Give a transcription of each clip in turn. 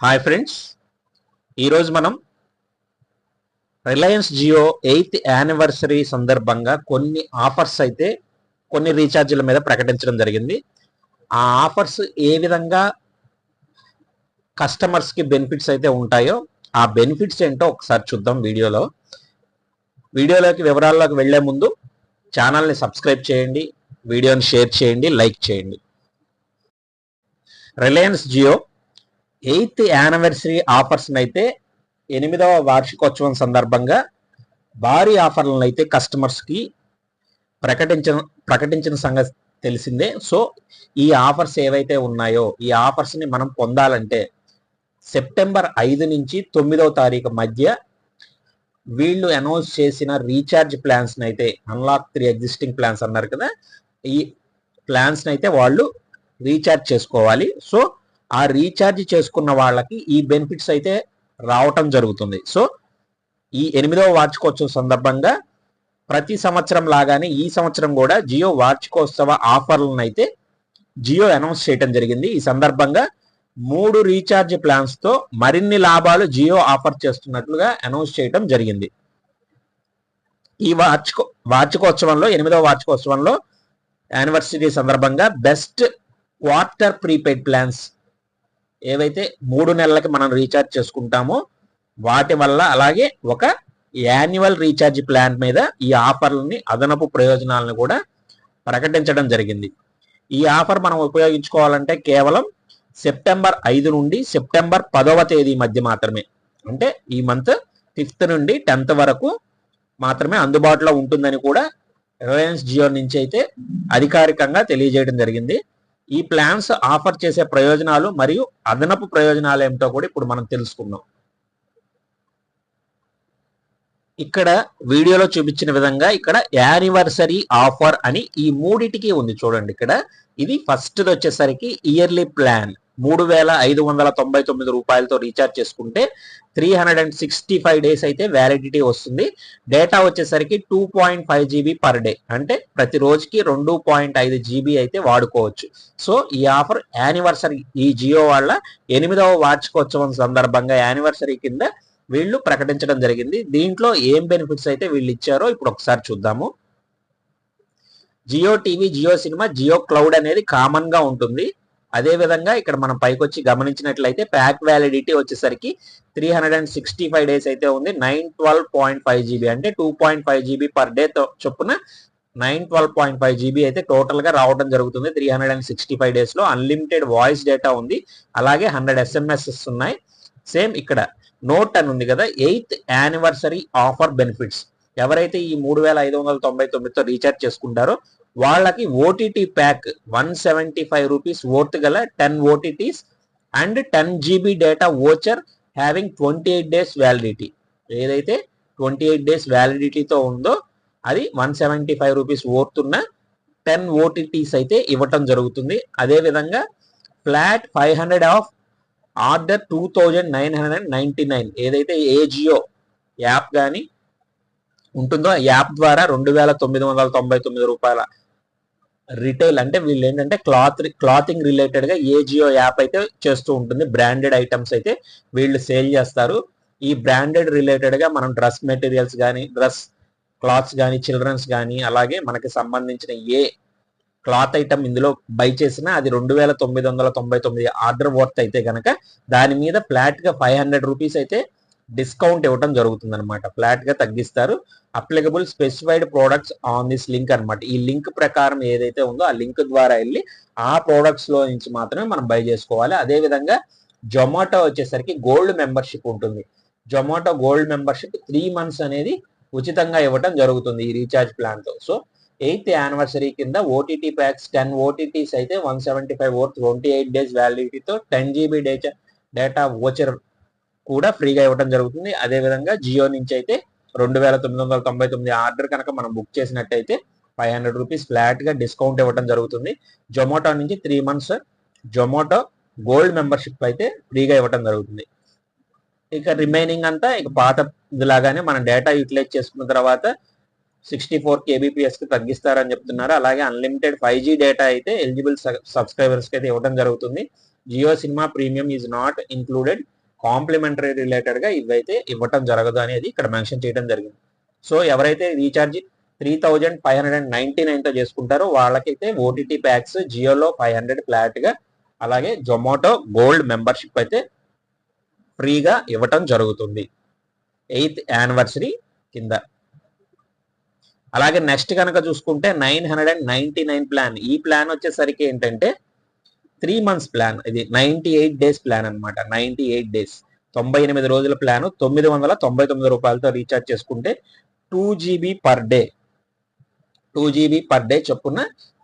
Hi friends. ఈరోజు మనం Reliance Jio eighth anniversary సందర్భంగా కొన్ని ఆఫర్స్ అయితే కొన్ని రీఛార్జీల మీద ప్రకటించడం జరిగింది. ఆ ఆఫర్స్ ఏ విధంగా కస్టమర్స్కి బెనిఫిట్స్ అయితే ఉంటాయో ఆ బెనిఫిట్స్ ఏంటో ఒకసారి చూద్దాం వీడియోలో. వీడియోలోకి వివరాల్లోకి వెళ్ళే ముందు ఛానల్ని సబ్స్క్రైబ్ చేయండి వీడియోని షేర్ చేయండి లైక్ చేయండి. రిలయన్స్ జియో ఎయిత్ యానివర్సరీ ఆఫర్స్ని అయితే ఎనిమిదవ వార్షికోత్సవం సందర్భంగా భారీ ఆఫర్లను అయితే కస్టమర్స్కి ప్రకటించిన ప్రకటించిన సంగతి తెలిసిందే. సో ఈ ఆఫర్స్ ఏవైతే ఉన్నాయో ఈ ఆఫర్స్ని మనం పొందాలంటే సెప్టెంబర్ ఐదు నుంచి తొమ్మిదవ తారీఖు మధ్య వీళ్ళు అనౌన్స్ చేసిన రీఛార్జ్ ప్లాన్స్ అయితే అన్లాక్ త్రీ ఎగ్జిస్టింగ్ ప్లాన్స్ అన్నారు కదా ఈ ప్లాన్స్ని అయితే వాళ్ళు రీఛార్జ్ చేసుకోవాలి. సో ఆ రీఛార్జ్ చేసుకున్న వాళ్ళకి ఈ బెనిఫిట్స్ అయితే రావటం జరుగుతుంది. సో ఈ ఎనిమిదవ వార్షికోత్సవం సందర్భంగా ప్రతి సంవత్సరం లాగానే ఈ సంవత్సరం కూడా జియో వార్షికోత్సవ ఆఫర్లను అయితే జియో అనౌన్స్ చేయడం జరిగింది. ఈ సందర్భంగా మూడు రీఛార్జ్ ప్లాన్స్తో మరిన్ని లాభాలు జియో ఆఫర్ చేస్తున్నట్లుగా అనౌన్స్ చేయడం జరిగింది. ఈ వార్షికో వార్షికోత్సవంలో ఎనిమిదవ వార్షికోత్సవంలో యానివర్సరీ సందర్భంగా బెస్ట్ క్వార్టర్ ప్రీపెయిడ్ ప్లాన్స్ ఏవైతే మూడు నెలలకి మనం రీఛార్జ్ చేసుకుంటామో వాటి వల్ల అలాగే ఒక యాన్యువల్ రీఛార్జ్ ప్లాన్ మీద ఈ ఆఫర్లని అదనపు ప్రయోజనాలను కూడా ప్రకటించడం జరిగింది. ఈ ఆఫర్ మనం ఉపయోగించుకోవాలంటే కేవలం సెప్టెంబర్ ఐదు నుండి సెప్టెంబర్ పదవ తేదీ మధ్య మాత్రమే. అంటే ఈ మంత్ ఫిఫ్త్ నుండి టెన్త్ వరకు మాత్రమే అందుబాటులో ఉంటుందని కూడా రిలయన్స్ జియో నుంచి అయితే అధికారికంగా తెలియజేయడం జరిగింది. ఈ ప్లాన్స్ ఆఫర్ చేసే ప్రయోజనాలు మరియు అదనపు ప్రయోజనాలు ఏమిటో కూడా ఇప్పుడు మనం తెలుసుకుందాం. ఇక్కడ వీడియోలో చూపించిన విధంగా ఇక్కడ యానివర్సరీ ఆఫర్ అని ఈ మూడిటికి ఉంది చూడండి ఇక్కడ. ఇది ఫస్ట్ వచ్చేసరికి ఇయర్లీ ప్లాన్. మూడు వేల ఐదు వందల తొంభై తొమ్మిది రూపాయలతో రీఛార్జ్ చేసుకుంటే three hundred and sixty five days అయితే వ్యాలిడిటీ వస్తుంది. డేటా వచ్చేసరికి two point five GB per day అంటే ప్రతి రోజుకి రెండు పాయింట్ ఐదు జీబీ అయితే వాడుకోవచ్చు. సో ఈ ఆఫర్ యానివర్సరీ ఈ జియో వాళ్ళ ఎనిమిదవ వార్షికోత్సవం సందర్భంగా యానివర్సరీ కింద వీళ్ళు ప్రకటించడం జరిగింది. దీంట్లో ఏం బెనిఫిట్స్ అయితే వీళ్ళు ఇచ్చారో ఇప్పుడు ఒకసారి చూద్దాము. Jio TV Jio cinema Jio cloud అనేది కామన్గా ఉంటుంది. అదే విధంగా ఇక్కడ మనం పైకి వచ్చి గమనించినట్లయితే ప్యాక్ వ్యాలిడిటీ వచ్చేసరికి three hundred and sixty five days అయితే ఉంది. Nine twelve point five GB అంటే two point five GB per day చొప్పున nine twelve point five GB అయితే టోటల్గా రావడం జరుగుతుంది. Three hundred and sixty five డేస్లో అన్లిమిటెడ్ వాయిస్ డేటా ఉంది. అలాగే హండ్రెడ్ ఎస్ఎంఎస్ఎస్ ఉన్నాయి. సేమ్ ఇక్కడ నోట్ అని ఉంది కదా ఎయిత్ యానివర్సరీ ఆఫర్ బెనిఫిట్స్ ఎవరైతే ఈ మూడు వేల ఐదు వందల తొంభై తొమ్మిదితో రీఛార్జ్ చేసుకుంటారో వాళ్ళకి OTT pack one seventy five rupees worth గల ten OTTs and ten GB data voucher having twenty eight days validity. ఏదైతే ట్వంటీ ఎయిట్ డేస్ వ్యాలిడిటీతో ఉందో అది వన్ సెవెంటీ ఫైవ్ రూపీస్ ఉన్న టెన్ ఓటీటీస్ అయితే ఇవ్వటం జరుగుతుంది. అదేవిధంగా flat five hundred off order two thousand nine hundred ninety nine. ఏదైతే ఏజియో యాప్ కానీ ఉంటుందో ఆ యాప్ ద్వారా రెండు వేల తొమ్మిది వందల తొంభై తొమ్మిది రూపాయల రిటైల్ అంటే వీళ్ళు ఏంటంటే క్లాత్ క్లాతింగ్ రిలేటెడ్గా ఏజియో యాప్ అయితే చేస్తూ ఉంటుంది బ్రాండెడ్ ఐటమ్స్ అయితే వీళ్ళు సేల్ చేస్తారు. ఈ బ్రాండెడ్ రిలేటెడ్గా మనం డ్రెస్ మెటీరియల్స్ కానీ డ్రెస్ క్లాత్స్ కానీ చిల్డ్రన్స్ కానీ అలాగే మనకి సంబంధించిన ఏ క్లాత్ ఐటమ్ ఇందులో బై చేసినా అది రెండు వేల తొమ్మిది వందల తొంభై తొమ్మిది ఆర్డర్ వర్త్ అయితే కనుక దాని మీద ఫ్లాట్గా ఫైవ్ హండ్రెడ్ రూపీస్ అయితే డిస్కౌంట్ ఇవ్వడం జరుగుతుంది అనమాట ఫ్లాట్గా తగ్గిస్తారు. Applicable specified products on this link అనమాట ఈ లింక్ ప్రకారం ఏదైతే ఉందో ఆ లింక్ ద్వారా వెళ్ళి ఆ ప్రోడక్ట్స్లో నుంచి మాత్రమే మనం బై చేసుకోవాలి. అదే విధంగా జొమాటో వచ్చేసరికి గోల్డ్ మెంబర్షిప్ ఉంటుంది. Zomato gold membership three months అనేది ఉచితంగా ఇవ్వటం జరుగుతుంది ఈ రీఛార్జ్ ప్లాన్తో. సో ఎయిత్ యానివర్సరీ కింద ఓటీటీ ప్యాక్స్ టెన్ ఓటీటీస్ అయితే one seventy five or twenty eight days వ్యాలిడిటీతో ten GB data data voucher కూడా ఫ్రీగా ఇవ్వడం జరుగుతుంది. అదే విధంగా జియో నుంచి అయితే రెండు వేల తొమ్మిది వందల తొంభై తొమ్మిది ఆర్డర్ కనుక మనం బుక్ చేసినట్టయితే ఫైవ్ హండ్రెడ్ రూపీస్ ఫ్లాట్గా డిస్కౌంట్ ఇవ్వడం జరుగుతుంది. జొమాటో నుంచి three months Zomato gold membership అయితే ఫ్రీగా ఇవ్వడం జరుగుతుంది. ఇక రిమైనింగ్ అంతా ఇక పాత లాగానే మనం డేటా యూటిలైజ్ చేసుకున్న తర్వాత సిక్స్టీ ఫోర్ కేబీపీఎస్కి తగ్గిస్తారని చెప్తున్నారు. అలాగే అన్లిమిటెడ్ ఫైవ్ జీ డేటా అయితే ఎలిజిబుల్ సబ్స్క్రైబర్స్కి అయితే ఇవ్వడం జరుగుతుంది. Jio cinema premium is not included. Complimentary రిలేటెడ్గా ఇవైతే ఇవ్వటం జరగదు అనేది ఇక్కడ మెన్షన్ చేయడం జరిగింది. సో ఎవరైతే recharge three thousand five hundred and ninety నైన్తో చేసుకుంటారో వాళ్ళకైతే ఓటీటీ ప్యాక్స్ జియోలో ఫైవ్ హండ్రెడ్ ఫ్లాట్గా అలాగే జొమాటో గోల్డ్ మెంబర్షిప్ అయితే ఫ్రీగా ఇవ్వటం జరుగుతుంది. ఎయిత్ యానివర్సరీ కింద. అలాగే నెక్స్ట్ కనుక చూసుకుంటే nine hundred and ninety nine plan. ఈ ప్లాన్ వచ్చేసరికి ఏంటంటే త్రీ మంత్స్ ప్లాన్. ఇది నైన్టీ ఎయిట్ డేస్ ప్లాన్ అనమాట నైన్టీ ఎయిట్ డేస్. తొంభై ఎనిమిది రోజుల ప్లాన్. తొమ్మిది వందల తొంభై తొమ్మిది రూపాయలతో రీఛార్జ్ చేసుకుంటే two GB per day. Two GB per day చొప్పున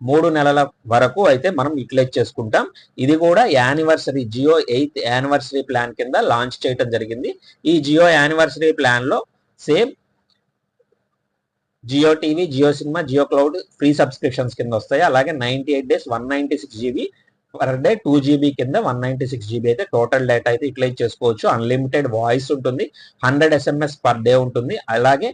మూడు నెలల వరకు అయితే మనం యూటిలైజ్ చేసుకుంటాం. ఇది కూడా anniversary Jio eighth anniversary plan కింద లాంచ్ చేయడం జరిగింది. ఈ జియో యానివర్సరీ ప్లాన్లో same Jio TV Jio cinema Jio cloud free subscriptions కింద వస్తాయి. అలాగే ninety eight days one ninety six GB per day two GB కింద వన్ నైన్టీ సిక్స్ జీబీ అయితే టోటల్ డేటా అయితే యూటిలైజ్ చేసుకోవచ్చు. అన్లిమిటెడ్ వాయిస్ ఉంటుంది. హండ్రెడ్ ఎస్ఎంఎస్ పర్ డే ఉంటుంది. అలాగే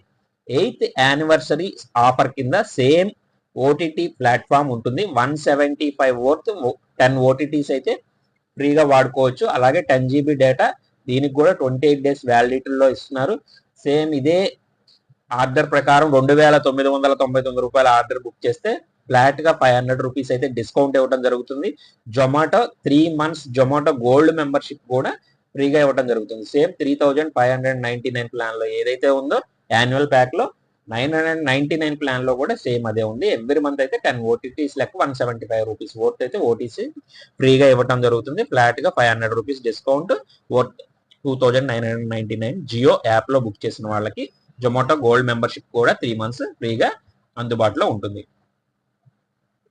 ఎయిత్ యానివర్సరీ ఆఫర్ కింద సేమ్ ఓటీటీ ప్లాట్ఫామ్ ఉంటుంది. One seventy five worth ten OTTs అయితే ఫ్రీగా వాడుకోవచ్చు. అలాగే టెన్ జీబీ డేటా దీనికి కూడా ట్వంటీ ఎయిట్ డేస్ వ్యాలిడిటీలో ఇస్తున్నారు. సేమ్ ఇదే ఆర్డర్ ప్రకారం రెండు వేల తొమ్మిది వందల తొంభై తొమ్మిది రూపాయల ఆర్డర్ బుక్ చేస్తే ఫ్లాట్గా ఫైవ్ హండ్రెడ్ రూపీస్ అయితే డిస్కౌంట్ ఇవ్వడం జరుగుతుంది. Zomato three months Zomato gold membership కూడా ఫ్రీగా ఇవ్వడం జరుగుతుంది. Same three thousand five hundred ninety nine ప్లాన్లో ఏదైతే ఉందో యాన్యువల్ ప్యాక్లో నైన్ హండ్రెడ్ నైన్టీ నైన్ ప్లాన్లో కూడా సేమ్ అదే ఉంది. ఎవ్రీ మంత్ అయితే టెన్ ఓటీటీస్ లెక్క one seventy five rupees worth అయితే ఓటీసీ ఫ్రీగా ఇవ్వడం జరుగుతుంది. ఫ్లాట్గా five hundred rupees discount worth two thousand nine hundred ninety nine Jio యాప్లో బుక్ చేసిన వాళ్ళకి జొమాటో గోల్డ్ మెంబర్షిప్ కూడా త్రీ మంత్స్ ఫ్రీగా అందుబాటులో ఉంటుంది.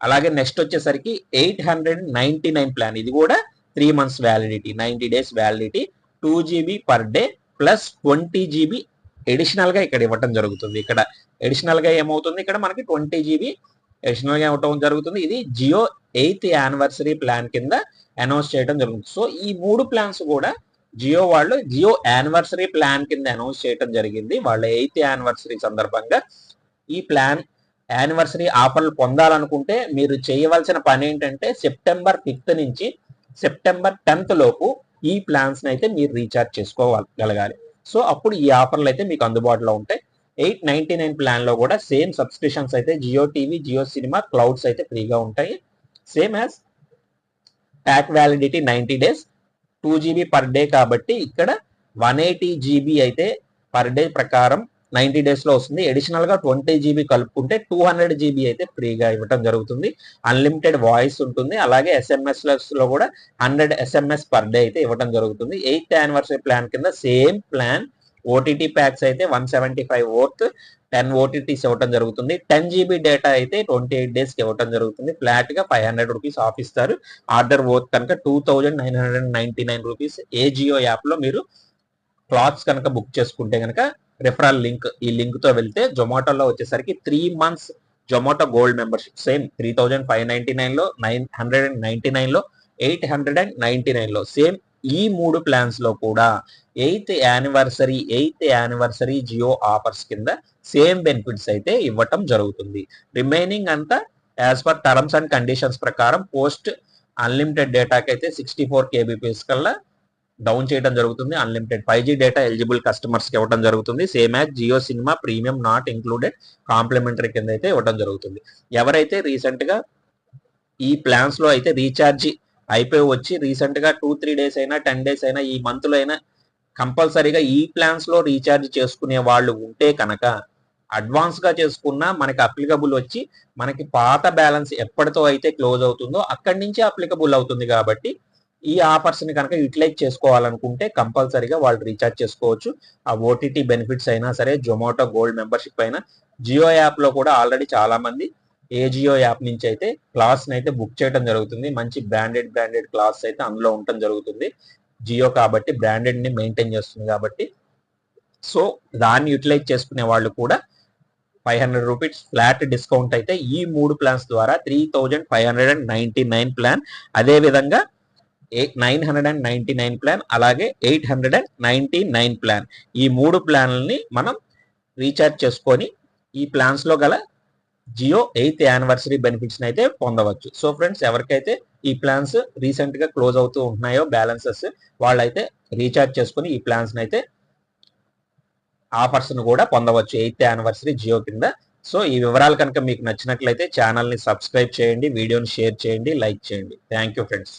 అలాగే నెక్స్ట్ వచ్చేసరికి eight hundred ninety nine plan. ఇది కూడా three months validity ninety days validity two GB per day plus twenty GB ఎడిషనల్గా ఇక్కడ ఇవ్వటం జరుగుతుంది. ఇక్కడ ఎడిషనల్గా ఏమవుతుంది? ఇక్కడ మనకి ట్వంటీ జీబీ ఎడిషనల్గా ఇవ్వటం జరుగుతుంది. ఇది జియో ఎయిత్ యానివర్సరీ ప్లాన్ కింద అనౌన్స్ చేయడం జరుగుతుంది. సో ఈ మూడు ప్లాన్స్ కూడా జియో వాళ్ళు జియో యానివర్సరీ ప్లాన్ కింద అనౌన్స్ చేయడం జరిగింది. వాళ్ళ ఎయిత్ యానివర్సరీ సందర్భంగా ఈ ప్లాన్ యానివర్సరీ ఆఫర్లు పొందాలనుకుంటే మీరు చేయవలసిన పని ఏంటంటే సెప్టెంబర్ ఫిఫ్త్ నుంచి సెప్టెంబర్ టెన్త్ లోపు ఈ ప్లాన్స్ని అయితే మీరు రీఛార్జ్ చేసుకోగలగాలి. సో అప్పుడు ఈ ఆఫర్లు అయితే మీకు అందుబాటులో ఉంటాయి. ఎయిట్ నైన్టీ నైన్ ప్లాన్లో కూడా సేమ్ సబ్స్క్రిప్షన్స్ అయితే Jio TV Jio cinema clouds అయితే ఫ్రీగా ఉంటాయి. Same as pack validity ninety days two GB per day కాబట్టి ఇక్కడ వన్ ఎయిటీ జీబీ అయితే పర్ డే ప్రకారం నైన్టీ డేస్లో వస్తుంది. అడిషనల్గా ట్వంటీ జీబీ కలుపుకుంటే టూ హండ్రెడ్ జీబీ అయితే ఫ్రీగా ఇవ్వటం జరుగుతుంది. అన్లిమిటెడ్ వాయిస్ ఉంటుంది. అలాగే ఎస్ఎంఎస్లో కూడా హండ్రెడ్ ఎస్ఎంఎస్ పర్ డే అయితే ఇవ్వడం జరుగుతుంది. ఎయిత్ యానివర్సరీ ప్లాన్ కింద సేమ్ ప్లాన్ ఓటీటీ ప్యాక్స్ అయితే one seventy five worth ten OTTs ఇవ్వడం జరుగుతుంది. టెన్ జీబీ డేటా అయితే ట్వంటీ ఎయిట్ డేస్ ఇవ్వటం ఇవ్వడం జరుగుతుంది. ఫ్లాట్గా ఫైవ్ హండ్రెడ్ రూపీస్ ఆఫ్ ఇస్తారు. ఆర్డర్ ఓర్త్ కనుక two thousand nine hundred ninety nine rupees AJIO యాప్లో మీరు క్లాత్స్ కనుక బుక్ చేసుకుంటే కనుక రిఫరల్ లింక్ ఈ లింక్తో వెళ్తే జొమాటోలో వచ్చేసరికి three months Zomato gold membership same three thousand five ninety నైన్లో నైన్ హండ్రెడ్ అండ్ నైన్టీ నైన్లో ఎయిట్ హండ్రెడ్ అండ్ నైన్టీ నైన్లో. సేమ్ ఈ మూడు ప్లాన్స్లో కూడా eighth anniversary eighth anniversary Jio offers కింద సేమ్ బెనిఫిట్స్ అయితే ఇవ్వటం జరుగుతుంది. రిమైనింగ్ అంతా as per terms and conditions ప్రకారం పోస్ట్ అన్లిమిటెడ్ డేటాకి అయితే సిక్స్టీ ఫోర్ కేబీపీఎస్ కల్లా డౌన్ చేయడం జరుగుతుంది. Unlimited five G data eligible కస్టమర్స్కి ఇవ్వడం జరుగుతుంది. Same as Jio cinema premium not included complimentary కింద అయితే ఇవ్వడం జరుగుతుంది. ఎవరైతే రీసెంట్గా ఈ ప్లాన్స్లో అయితే రీఛార్జ్ అయిపోయి వచ్చి రీసెంట్గా టూ త్రీ డేస్ అయినా టెన్ డేస్ అయినా ఈ మంత్లో అయినా కంపల్సరీగా ఈ ప్లాన్స్లో రీఛార్జ్ చేసుకునే వాళ్ళు ఉంటే కనుక అడ్వాన్స్గా చేసుకున్నా మనకి అప్లికబుల్ వచ్చి మనకి పాత బ్యాలెన్స్ ఎప్పటితో అయితే క్లోజ్ అవుతుందో అక్కడి నుంచి అప్లికబుల్ అవుతుంది కాబట్టి ఈ ఆఫర్స్ని కనుక యూటిలైజ్ చేసుకోవాలనుకుంటే కంపల్సరీగా వాళ్ళు రీఛార్జ్ చేసుకోవచ్చు. ఆ ఓటీటీ బెనిఫిట్స్ అయినా సరే జొమాటో గోల్డ్ మెంబర్షిప్ అయినా జియో యాప్లో కూడా ఆల్రెడీ చాలా మంది ఏ జియో యాప్ నుంచి అయితే క్లాస్ అయితే బుక్ చేయడం జరుగుతుంది. మంచి బ్రాండెడ్ బ్రాండెడ్ క్లాస్ అయితే అందులో ఉండటం జరుగుతుంది. జియో కాబట్టి బ్రాండెడ్ని మెయింటైన్ చేస్తుంది కాబట్టి. సో దాన్ని యూటిలైజ్ చేసుకునే వాళ్ళు కూడా five hundred rupees flat discount అయితే ఈ మూడు ప్లాన్స్ ద్వారా three thousand five hundred and ninety nine plan అదే విధంగా nine hundred and ninety nine plan అలాగే eight hundred and ninety nine plan. ఈ మూడు ప్లాన్లని మనం రీఛార్జ్ చేసుకొని ఈ ప్లాన్స్లో గల జియో ఎయిత్ యానివర్సరీ బెనిఫిట్స్ని అయితే పొందవచ్చు. సో ఫ్రెండ్స్ ఎవరికైతే ఈ ప్లాన్స్ రీసెంట్గా క్లోజ్ అవుతూ ఉంటున్నాయో బ్యాలెన్సెస్ వాళ్ళైతే రీఛార్జ్ చేసుకుని ఈ ప్లాన్స్ని అయితే ఆఫర్స్ను కూడా పొందవచ్చు ఎయిత్ యానివర్సరీ జియో కింద. సో ఈ వివరాలు కనుక మీకు నచ్చినట్లయితే ఛానల్ని సబ్స్క్రైబ్ చేయండి వీడియోని షేర్ చేయండి లైక్ చేయండి. Thank you friends.